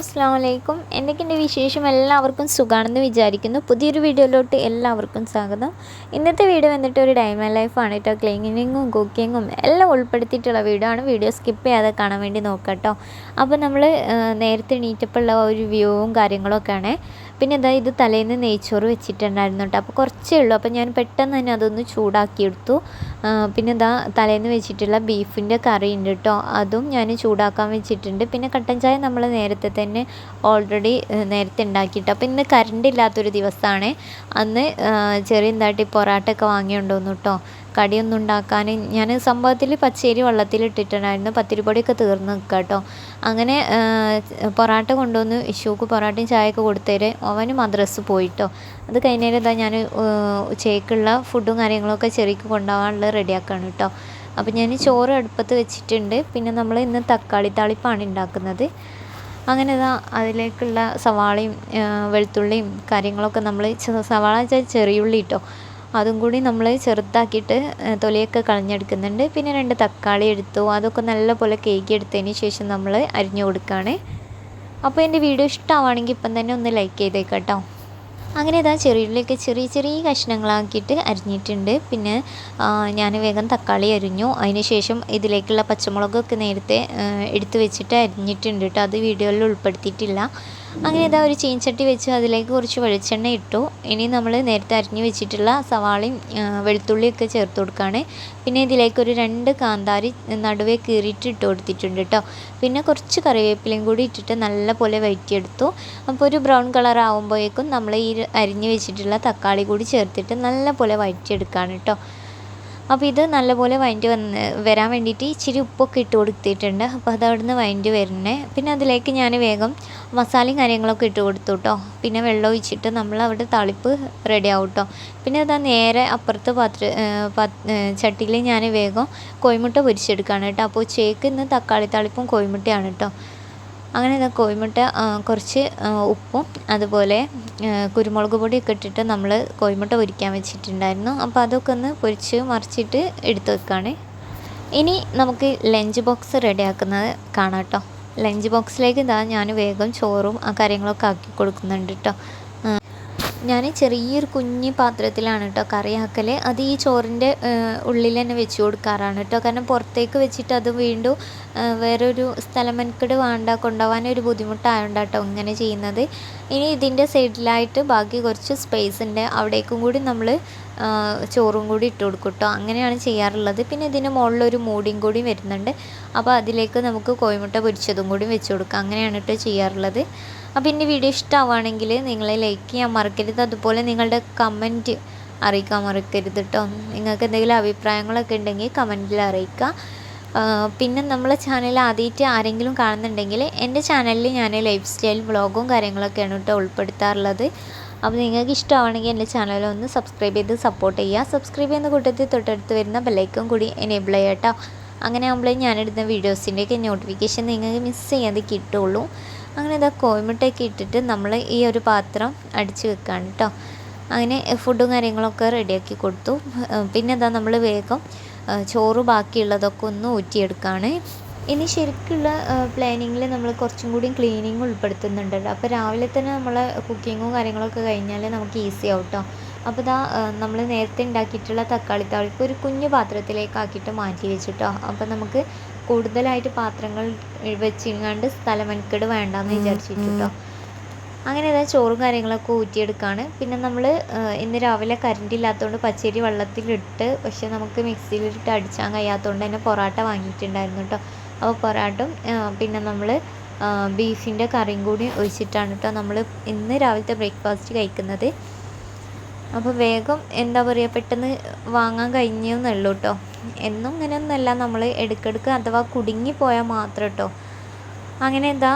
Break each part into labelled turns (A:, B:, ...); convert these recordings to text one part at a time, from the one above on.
A: വലൈക്കും എന്തൊക്കെയുണ്ട് വിശേഷം? എല്ലാവർക്കും സുഖമാണെന്ന് വിചാരിക്കുന്നു. പുതിയൊരു വീഡിയോയിലോട്ട് എല്ലാവർക്കും സ്വാഗതം. ഇന്നത്തെ വീഡിയോ വന്നിട്ട് ഒരു ഡൈമ ലൈഫാണ് കേട്ടോ. ക്ലീനിങ്ങും കുക്കിങ്ങും എല്ലാം ഉൾപ്പെടുത്തിയിട്ടുള്ള വീഡിയോ ആണ് വീഡിയോ സ്കിപ്പ് ചെയ്യാതെ കാണാൻ വേണ്ടി നോക്കാം കേട്ടോ. അപ്പോൾ നമ്മൾ നേരത്തെ നീറ്റപ്പുള്ള ഒരു വ്യൂവും കാര്യങ്ങളൊക്കെയാണ്. പിന്നെ ഇതാ ഇത് തലേന്ന് നെയ്ച്ചോറ് വെച്ചിട്ടുണ്ടായിരുന്നു കേട്ടോ അപ്പോൾ കുറച്ചേ ഉള്ളൂ. അപ്പോൾ ഞാൻ പെട്ടെന്ന് തന്നെ അതൊന്ന് ചൂടാക്കിയെടുത്തു. പിന്നെ ഇതാ തലേന്ന് വെച്ചിട്ടുള്ള ബീഫിന്റെ കറി ഉണ്ട് കേട്ടോ അതും ഞാൻ ചൂടാക്കാൻ വെച്ചിട്ടുണ്ട്. പിന്നെ കട്ടൻ ചായ നമ്മൾ നേരത്തെ തന്നെ ഓൾറെഡി നേരത്തെ ഉണ്ടാക്കിയിട്ട്. അപ്പോൾ ഇന്ന് കറണ്ട് ഇല്ലാത്തൊരു ദിവസമാണ്. അന്ന് ചെറിയ എന്താട്ടി പൊറാട്ട ഒക്കെ വാങ്ങിയുണ്ടോന്നു കേട്ടോ കടിയൊന്നും ഉണ്ടാക്കാൻ ഞാൻ സംഭവത്തിൽ പച്ചരി വെള്ളത്തിലിട്ടിട്ടുണ്ടായിരുന്നു. പത്തിരിപ്പൊടിയൊക്കെ തീർന്ന് നിൽക്കുക കേട്ടോ അങ്ങനെ പൊറാട്ട കൊണ്ടുവന്ന് ഇഷുക്ക് പൊറാട്ടയും ചായയൊക്കെ കൊടുത്തേര് അവന് മദ്രസ് പോയിട്ടോ. അത് കഴിഞ്ഞേരം ഇതാ ഞാൻ ഉച്ചയ്ക്കുള്ള ഫുഡും കാര്യങ്ങളൊക്കെ ചെറിക്ക് കൊണ്ടുപോകാനുള്ള റെഡിയാക്കാണ് കേട്ടോ അപ്പോൾ ഞാൻ ചോറ് അടുപ്പത്ത് വെച്ചിട്ടുണ്ട്. പിന്നെ നമ്മൾ ഇന്ന് തക്കാളി താളിപ്പാണ് ഉണ്ടാക്കുന്നത്. അങ്ങനെ ഇതാ അതിലേക്കുള്ള സവാളയും വെളുത്തുള്ളിയും കാര്യങ്ങളൊക്കെ നമ്മൾ സവാള വെച്ചാൽ ചെറിയുള്ളി കേട്ടോ അതും കൂടി നമ്മൾ ചെറുതാക്കിയിട്ട് തൊലിയൊക്കെ കളഞ്ഞെടുക്കുന്നുണ്ട്. പിന്നെ രണ്ട് തക്കാളി എടുത്തു. അതൊക്കെ നല്ലപോലെ കേക്ക് എടുത്തതിന് ശേഷം നമ്മൾ അരിഞ്ഞു കൊടുക്കുകയാണ് അപ്പോൾ എന്റെ വീഡിയോ ഇഷ്ടമാണെങ്കിൽ ഇപ്പം തന്നെ ഒന്ന് ലൈക്ക് ചെയ്തേക്കാം അങ്ങനെ ഇതാ ചെറിയുള്ളിയൊക്കെ ചെറിയ ചെറിയ കഷ്ണങ്ങളാക്കിയിട്ട് അരിഞ്ഞിട്ടുണ്ട്. പിന്നെ ഞാൻ വേഗം തക്കാളി അരിഞ്ഞു. ശേഷം ഇതിലേക്കുള്ള പച്ചമുളകൊക്കെ നേരത്തെ എടുത്തു വെച്ചിട്ട് അരിഞ്ഞിട്ടുണ്ട് കേട്ടോ. അത് വീഡിയോയിൽ ഉൾപ്പെടുത്തിയിട്ടില്ല. അങ്ങനെ ഇതാ ഒരു ചീൻചട്ടി വെച്ച് അതിലേക്ക് കുറച്ച് വെളിച്ചെണ്ണ ഇട്ടു. ഇനി നമ്മൾ നേരത്തെ അരിഞ്ഞു വെച്ചിട്ടുള്ള സവാളയും വെളുത്തുള്ളിയൊക്കെ ചേർത്ത് കൊടുക്കുകയാണ് പിന്നെ ഇതിലേക്ക് ഒരു രണ്ട് കാന്താരി നടുവേ കീറിയിട്ട് ഇട്ട് കൊടുത്തിട്ടുണ്ട് കേട്ടോ പിന്നെ കുറച്ച് കറിവേപ്പിലയും കൂടി ഇട്ടിട്ട് നല്ല പോലെ വഴറ്റിയെടുത്തു അപ്പോൾ ഒരു ബ്രൗൺ കളർ ആകുമ്പോഴേക്കും നമ്മൾ ഈ അരിഞ്ഞു വെച്ചിട്ടുള്ള തക്കാളി കൂടി ചേർത്തിട്ട് നല്ലപോലെ വഴറ്റിയെടുക്കുകയാണ് കേട്ടോ അപ്പോൾ ഇത് നല്ലപോലെ വഴറ്റി വന്ന് വരാൻ വേണ്ടിയിട്ട് ഇച്ചിരി ഉപ്പൊക്കെ ഇട്ട് കൊടുത്തിട്ടുണ്ട്. അപ്പോൾ അത് അവിടുന്ന് വഴറ്റി വരുന്നേ പിന്നെ അതിലേക്ക് ഞാൻ വേഗം മസാലയും കാര്യങ്ങളൊക്കെ ഇട്ട് കൊടുത്തു കേട്ടോ പിന്നെ വെള്ളം ഒഴിച്ചിട്ട് നമ്മൾ അവിടെ തളിപ്പ് റെഡി ആവും കേട്ടോ പിന്നെ അതാ നേരെ അപ്പുറത്ത് പാത്ര ചട്ടിയിൽ ഞാൻ വേഗം കോഴിമുട്ട പൊരിച്ചെടുക്കുകയാണ് കേട്ടോ. അപ്പോൾ ചേക്ക് ഇന്ന് തക്കാളി തളിപ്പും കോഴിമുട്ടയാണ് കേട്ടോ അങ്ങനെ ഇതാ കോഴിമുട്ട കുറച്ച് ഉപ്പും അതുപോലെ കുരുമുളക് പൊടിയൊക്കെ ഇട്ടിട്ട് നമ്മൾ കോഴിമുട്ട പൊരിക്കാൻ വെച്ചിട്ടുണ്ടായിരുന്നു. അപ്പോൾ അതൊക്കെ ഒന്ന് പൊരിച്ച് മറിച്ചിട്ട് എടുത്ത് വെക്കുകയാണ് ഇനി നമുക്ക് ലഞ്ച് ബോക്സ് റെഡിയാക്കുന്നത് കാണാം കേട്ടോ ലഞ്ച് ബോക്സിലേക്ക് ഇതാ ഞാൻ വേഗം ചോറും ആ കാര്യങ്ങളൊക്കെ ആക്കി കൊടുക്കുന്നുണ്ട് കേട്ടോ ഞാൻ ചെറിയൊരു കുഞ്ഞ് പാത്രത്തിലാണ് കേട്ടോ കറി ആക്കൽ അത് ഈ ചോറിന്റെ ഉള്ളിൽ തന്നെ വെച്ച് കൊടുക്കാറാണ് കേട്ടോ കാരണം പുറത്തേക്ക് വെച്ചിട്ട് അത് വീണ്ടും വേറൊരു സ്ഥലം മെനക്കെട് വേണ്ട കൊണ്ടുപോകാൻ ഒരു ബുദ്ധിമുട്ടായതുകൊണ്ട് കേട്ടോ ഇങ്ങനെ ചെയ്യുന്നത്. ഇനി ഇതിന്റെ സൈഡിലായിട്ട് ബാക്കി കുറച്ച് സ്പേസ് ഉണ്ട് അവിടേക്കും കൂടി നമ്മൾ ചോറും കൂടി ഇട്ട് കൊടുക്കും കേട്ടോ അങ്ങനെയാണ് ചെയ്യാറുള്ളത്. പിന്നെ ഇതിന് മുകളിലൊരു മൂടിയും കൂടി വരുന്നുണ്ട്. അപ്പോൾ അതിലേക്ക് നമുക്ക് കോഴിമുട്ട പൊരിച്ചതും കൂടി വെച്ച് കൊടുക്കാം. അങ്ങനെയാണ് കേട്ടോ ചെയ്യാറുള്ളത്. അപ്പോൾ എന്റെ വീഡിയോ ഇഷ്ടമാവുകയാണെങ്കിൽ നിങ്ങൾ ലൈക്ക് ചെയ്യാൻ മറക്കരുത്. അതുപോലെ നിങ്ങളുടെ കമന്റ് അറിയിക്കാൻ മറക്കരുത് കേട്ടോ നിങ്ങൾക്ക് എന്തെങ്കിലും അഭിപ്രായങ്ങളൊക്കെ ഉണ്ടെങ്കിൽ കമന്റിൽ അറിയിക്കുക. പിന്നെ നമ്മളെ ചാനൽ ആദ്യമായിട്ട് ആരെങ്കിലും കാണുന്നുണ്ടെങ്കിൽ എന്റെ ചാനലിൽ ഞാൻ ലൈഫ് സ്റ്റൈൽ വ്ളോഗും കാര്യങ്ങളൊക്കെയാണ് കേട്ടോ ഉൾപ്പെടുത്താറുള്ളത്. അപ്പോൾ നിങ്ങൾക്ക് ഇഷ്ടമാണെങ്കിൽ എന്റെ ചാനൽ ഒന്ന് സബ്സ്ക്രൈബ് ചെയ്ത് സപ്പോർട്ട് ചെയ്യുക. സബ്സ്ക്രൈബ് ചെയ്യുന്ന കൂട്ടത്തിൽ തൊട്ടടുത്ത് വരുന്ന ബെല്ലൈക്കും കൂടി എനേബിൾ ചെയ്യുക കേട്ടോ അങ്ങനെ ആകുമ്പോഴേ ഞാനിടുന്ന വീഡിയോസിന്റെയൊക്കെ നോട്ടിഫിക്കേഷൻ നിങ്ങൾക്ക് മിസ് ചെയ്യാതെ കിട്ടുള്ളൂ അങ്ങനെ ഇതാ കോഴിമുട്ടയൊക്കെ ഇട്ടിട്ട് നമ്മൾ ഈ ഒരു പാത്രം അടിച്ച് വെക്കുകയാണ് കേട്ടോ അങ്ങനെ ഫുഡും കാര്യങ്ങളൊക്കെ റെഡിയാക്കി കൊടുത്തു. പിന്നെ ഇതാ നമ്മൾ വേഗം ചോറ് ബാക്കിയുള്ളതൊക്കെ ഒന്ന് ഊറ്റിയെടുക്കുകയാണ് ഇനി ശരിക്കുള്ള പ്ലാനിങ്ങിൽ നമ്മൾ കുറച്ചും കൂടി ക്ലീനിങ് ഉൾപ്പെടുത്തുന്നുണ്ട് അപ്പോൾ രാവിലെ തന്നെ നമ്മൾ കുക്കിങ്ങും കാര്യങ്ങളൊക്കെ കഴിഞ്ഞാൽ നമുക്ക് ഈസി ആവും കേട്ടോ അപ്പോൾ ഇതാ നമ്മൾ നേരത്തെ ഉണ്ടാക്കിയിട്ടുള്ള തക്കാളി താളിപ്പ് ഒരു കുഞ്ഞു പാത്രത്തിലേക്ക് ആക്കിയിട്ട് മാറ്റി വെച്ചിട്ടോ. അപ്പോൾ നമുക്ക് കൂടുതലായിട്ട് പാത്രങ്ങൾ വെച്ചിങ്ങാണ്ട് സ്ഥലമെനക്കെട് വേണ്ടാന്ന് വിചാരിച്ചിട്ട് കേട്ടോ അങ്ങനെ ഏതാ ചോറും കാര്യങ്ങളൊക്കെ ഊറ്റിയെടുക്കുകയാണ് പിന്നെ നമ്മൾ ഇന്ന് രാവിലെ കറണ്ട് ഇല്ലാത്തതുകൊണ്ട് പച്ചരി വെള്ളത്തിലിട്ട് പക്ഷെ നമുക്ക് മിക്സിയിലിട്ട് അടിച്ചാൻ കഴിയാത്തതുകൊണ്ട് തന്നെ പൊറോട്ട വാങ്ങിയിട്ടുണ്ടായിരുന്നു കേട്ടോ അപ്പോൾ പൊറാട്ടും പിന്നെ നമ്മൾ ബീഫിന്റെ കറിയും കൂടി ഒഴിച്ചിട്ടാണ് കേട്ടോ നമ്മൾ ഇന്ന് രാവിലത്തെ ബ്രേക്ക്ഫാസ്റ്റ് കഴിക്കുന്നത്. അപ്പോൾ വേഗം എന്താ പറയുക പെട്ടെന്ന് വാങ്ങാൻ കഴിഞ്ഞെന്നുള്ളൂ കേട്ടോ എന്നും ഇങ്ങനെയൊന്നുമല്ല നമ്മൾ ഇടയ്ക്കിടയ്ക്ക് അഥവാ കുടുങ്ങിപ്പോയാൽ മാത്രം കേട്ടോ അങ്ങനെ എന്താ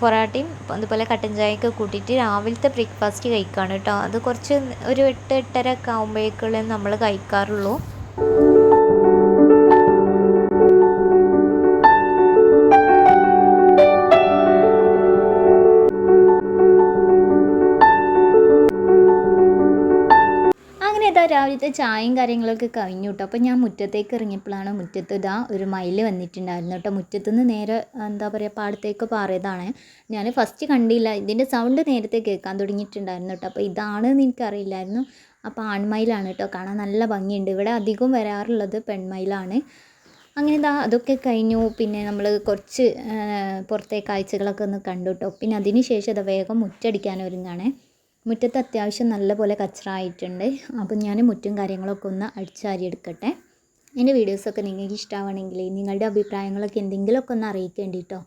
A: പൊറാട്ടയും അതുപോലെ കട്ടൻ ചായയൊക്കെ കൂട്ടിയിട്ട് രാവിലത്തെ ബ്രേക്ക്ഫാസ്റ്റ് കഴിക്കുകയാണ് കേട്ടോ അത് കുറച്ച് ഒരു എട്ട് എട്ടര ഒക്കെ ആകുമ്പോഴേക്കുള്ള നമ്മൾ കഴിക്കാറുള്ളൂ.
B: രാവിലത്തെ ചായയും കാര്യങ്ങളൊക്കെ കഴിഞ്ഞു കേട്ടോ അപ്പോൾ ഞാൻ മുറ്റത്തേക്ക് ഇറങ്ങിയപ്പോഴാണ് മുറ്റത്ത് ഇതാ ഒരു മയിൽ വന്നിട്ടുണ്ടായിരുന്നു കേട്ടോ മുറ്റത്തുനിന്ന് നേരെ എന്താ പറയുക പാടത്തേക്ക് പാറിയതാണ്. ഞാൻ ഫസ്റ്റ് കണ്ടില്ല. ഇതിന്റെ സൗണ്ട് നേരത്തെ കേൾക്കാൻ തുടങ്ങിയിട്ടുണ്ടായിരുന്നു കേട്ടോ അപ്പോൾ ഇതാണെന്ന് എനിക്കറിയില്ലായിരുന്നു. അപ്പോൾ ആൺമയിലാണ് കേട്ടോ കാണാൻ നല്ല ഭംഗിയുണ്ട്. ഇവിടെ അധികം വരാറുള്ളത് പെൺമയിലാണ്. അങ്ങനെ ഇതാ അതൊക്കെ കഴിഞ്ഞു. പിന്നെ നമ്മൾ കുറച്ച് പുറത്തെ കാഴ്ചകളൊക്കെ ഒന്ന് കണ്ടു കേട്ടോ പിന്നെ അതിന് ശേഷം അത് വേഗം മുറ്റടിക്കാൻ ഒരുങ്ങാണേ. മുറ്റത്ത് അത്യാവശ്യം നല്ലപോലെ കച്ചറ ആയിട്ടുണ്ട് അപ്പം ഞാൻ മുറ്റും കാര്യങ്ങളൊക്കെ ഒന്ന് അടിച്ചാരി എടുക്കട്ടെ എന്റെ വീഡിയോസൊക്കെ നിങ്ങൾക്ക് ഇഷ്ടമാണെങ്കിൽ നിങ്ങളുടെ അഭിപ്രായങ്ങളൊക്കെ എന്തെങ്കിലുമൊക്കെ ഒന്ന് അറിയിക്കേണ്ടി കേട്ടോ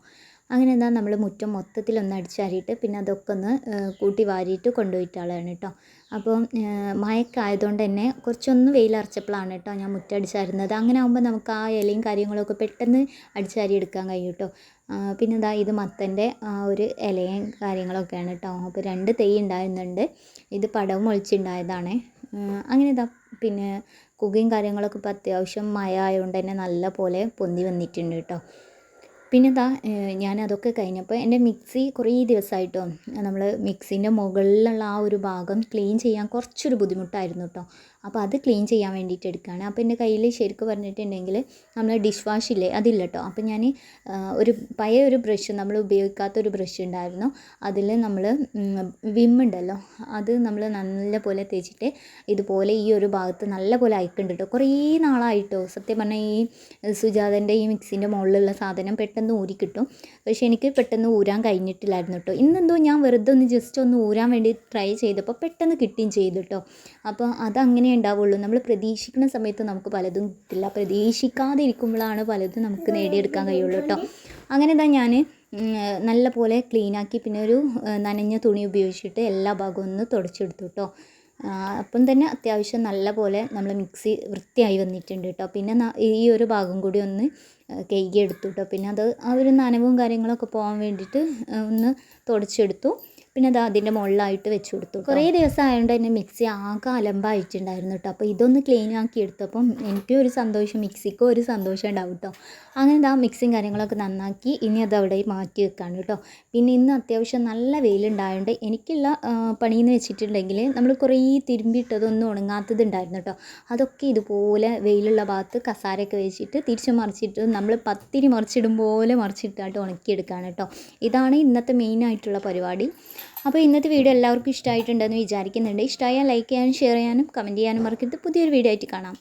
B: അങ്ങനെ എന്താ നമ്മൾ മുറ്റം മൊത്തത്തിലൊന്ന് അടിച്ചാരിയിട്ട് പിന്നെ അതൊക്കെ ഒന്ന് കൂട്ടി വാരിയിട്ട് കൊണ്ടുപോയിട്ടാളാണ് കേട്ടോ അപ്പോൾ മയക്കായതുകൊണ്ട് തന്നെ കുറച്ചൊന്ന് വെയിലറച്ചപ്പോഴാണ് കേട്ടോ ഞാൻ മുറ്റം അടിച്ചാരുന്നത് അങ്ങനെ ആകുമ്പോൾ നമുക്ക് ആ ഇലയും കാര്യങ്ങളൊക്കെ പെട്ടെന്ന് അടിച്ചാരി എടുക്കാൻ കഴിയും കേട്ടോ പിന്നെ ഇതാ ഇത് മത്തന്റെ ആ ഒരു ഇലയും കാര്യങ്ങളൊക്കെയാണ് കേട്ടോ അപ്പോൾ രണ്ട് തൈ ഉണ്ടായിരുന്നുണ്ട് ഇത് പടവും ഒളിച്ചുണ്ടായതാണ്. അങ്ങനെ ഇതാ പിന്നെ കുകയും കാര്യങ്ങളൊക്കെ ഇപ്പോൾ അത്യാവശ്യം മഴ ആയതുകൊണ്ട് തന്നെ നല്ല പോലെ പൊന്തി വന്നിട്ടുണ്ട് കേട്ടോ പിന്നെ ഇതാ ഞാൻ അതൊക്കെ കഴിഞ്ഞപ്പോൾ എന്റെ മിക്സി കുറേ ദിവസമായിട്ടോ നമ്മൾ മിക്സിന്റെ മുകളിലുള്ള ആ ഒരു ഭാഗം ക്ലീൻ ചെയ്യാൻ കുറച്ചൊരു ബുദ്ധിമുട്ടായിരുന്നു കേട്ടോ അപ്പോൾ അത് ക്ലീൻ ചെയ്യാൻ വേണ്ടിയിട്ട് എടുക്കുകയാണ്. അപ്പോൾ എന്റെ കയ്യിൽ ശരിക്കും പറഞ്ഞിട്ടുണ്ടെങ്കിൽ നമ്മൾ ഡിഷ് വാഷ് ഇല്ലേ അതില്ല കേട്ടോ അപ്പോൾ ഞാൻ ഒരു പഴയ ഒരു ബ്രഷ് നമ്മൾ ഉപയോഗിക്കാത്ത ഒരു ബ്രഷ് ഉണ്ടായിരുന്നു. അതിൽ നമ്മൾ വിം ഉണ്ടല്ലോ അത് നമ്മൾ നല്ല പോലെ തേച്ചിട്ട് ഇതുപോലെ ഈ ഒരു ഭാഗത്ത് നല്ല പോലെ അയക്കുന്നുണ്ട് കേട്ടോ കുറേ നാളായിട്ടോ. സത്യം പറഞ്ഞാൽ ഈ സുജാതന്റെ ഈ മിക്സിന്റെ മുകളിലുള്ള സാധനം പെട്ടെന്ന് ഊരി കിട്ടും. പക്ഷേ എനിക്ക് പെട്ടെന്ന് ഊരാൻ കഴിഞ്ഞിട്ടില്ലായിരുന്നു കേട്ടോ ഇന്നെന്തോ ഞാൻ വെറുതെ ഒന്ന് ജസ്റ്റ് ഒന്ന് ഊരാൻ വേണ്ടി ട്രൈ ചെയ്തപ്പോൾ പെട്ടെന്ന് കിട്ടുകയും ചെയ്തു കേട്ടോ അപ്പോൾ അതങ്ങനെ ഉണ്ടാവുള്ളൂ. നമ്മൾ പ്രതീക്ഷിക്കുന്ന സമയത്ത് നമുക്ക് പലതും കിട്ടില്ല. പ്രതീക്ഷിക്കാതെ ഇരിക്കുമ്പോഴാണ് പലതും നമുക്ക് നേടിയെടുക്കാൻ കഴിയുള്ളൂ കേട്ടോ. അങ്ങനെ തന്നെ ഞാൻ നല്ല പോലെ ക്ലീനാക്കി പിന്നെ ഒരു നനഞ്ഞ തുണി ഉപയോഗിച്ചിട്ട് എല്ലാ ഭാഗവും ഒന്ന് തുടച്ചെടുത്തു കേട്ടോ. അപ്പം തന്നെ അത്യാവശ്യം നല്ല പോലെ നമ്മൾ മിക്സി വൃത്തിയായി വന്നിട്ടുണ്ട് കേട്ടോ. പിന്നെ ഈ ഒരു ഭാഗം കൂടി ഒന്ന് കഴുകി എടുത്തു കേട്ടോ. പിന്നെ അത് ആ ഒരു നനവും കാര്യങ്ങളൊക്കെ പോകാൻ വേണ്ടിയിട്ട് ഒന്ന് തുടച്ചെടുത്തു. പിന്നെ അത് അതിന്റെ മുകളിലായിട്ട് വെച്ച് കൊടുത്തു കുറേ ദിവസം ആയതുകൊണ്ട് തന്നെ മിക്സി ആകെ അലമ്പായിട്ടുണ്ടായിരുന്നു കേട്ടോ അപ്പോൾ ഇതൊന്ന് ക്ലീൻ ആക്കി എടുത്തപ്പം എനിക്കും ഒരു സന്തോഷം മിക്സിക്കും ഒരു സന്തോഷം ഉണ്ടാവും കേട്ടോ അങ്ങനെ ഇതാ മിക്സിയും കാര്യങ്ങളൊക്കെ നന്നാക്കി ഇനി അത് അവിടെ മാറ്റി വെക്കാണ് കേട്ടോ പിന്നെ ഇന്ന് അത്യാവശ്യം നല്ല വെയിലുണ്ടായതുകൊണ്ട് എനിക്കുള്ള പണിയെന്ന് വെച്ചിട്ടുണ്ടെങ്കിൽ നമ്മൾ കുറേ തിരുമ്പിയിട്ടതൊന്നും ഉണങ്ങാത്തത് ഉണ്ടായിരുന്നു കേട്ടോ അതൊക്കെ ഇതുപോലെ വെയിലുള്ള ഭാഗത്ത് കസാരയൊക്കെ വെച്ചിട്ട് തിരിച്ചു മറിച്ചിട്ട് നമ്മൾ പത്തിരി മറിച്ചിടും പോലെ മറിച്ചിട്ടായിട്ട് ഉണക്കിയെടുക്കുകയാണ് കേട്ടോ ഇതാണ് ഇന്നത്തെ മെയിനായിട്ടുള്ള പരിപാടി. അപ്പോൾ ഇന്നത്തെ വീഡിയോ എല്ലാവർക്കും ഇഷ്ടമായിട്ടുണ്ടെന്ന് വിചാരിക്കുന്നുണ്ട്. ഇഷ്ടമായാൽ ലൈക്ക് ചെയ്യാനും ഷെയർ ചെയ്യാനും കമന്റ് ചെയ്യാനും മറക്കരുത്. പുതിയൊരു വീഡിയോ ആയിട്ട് കാണാം.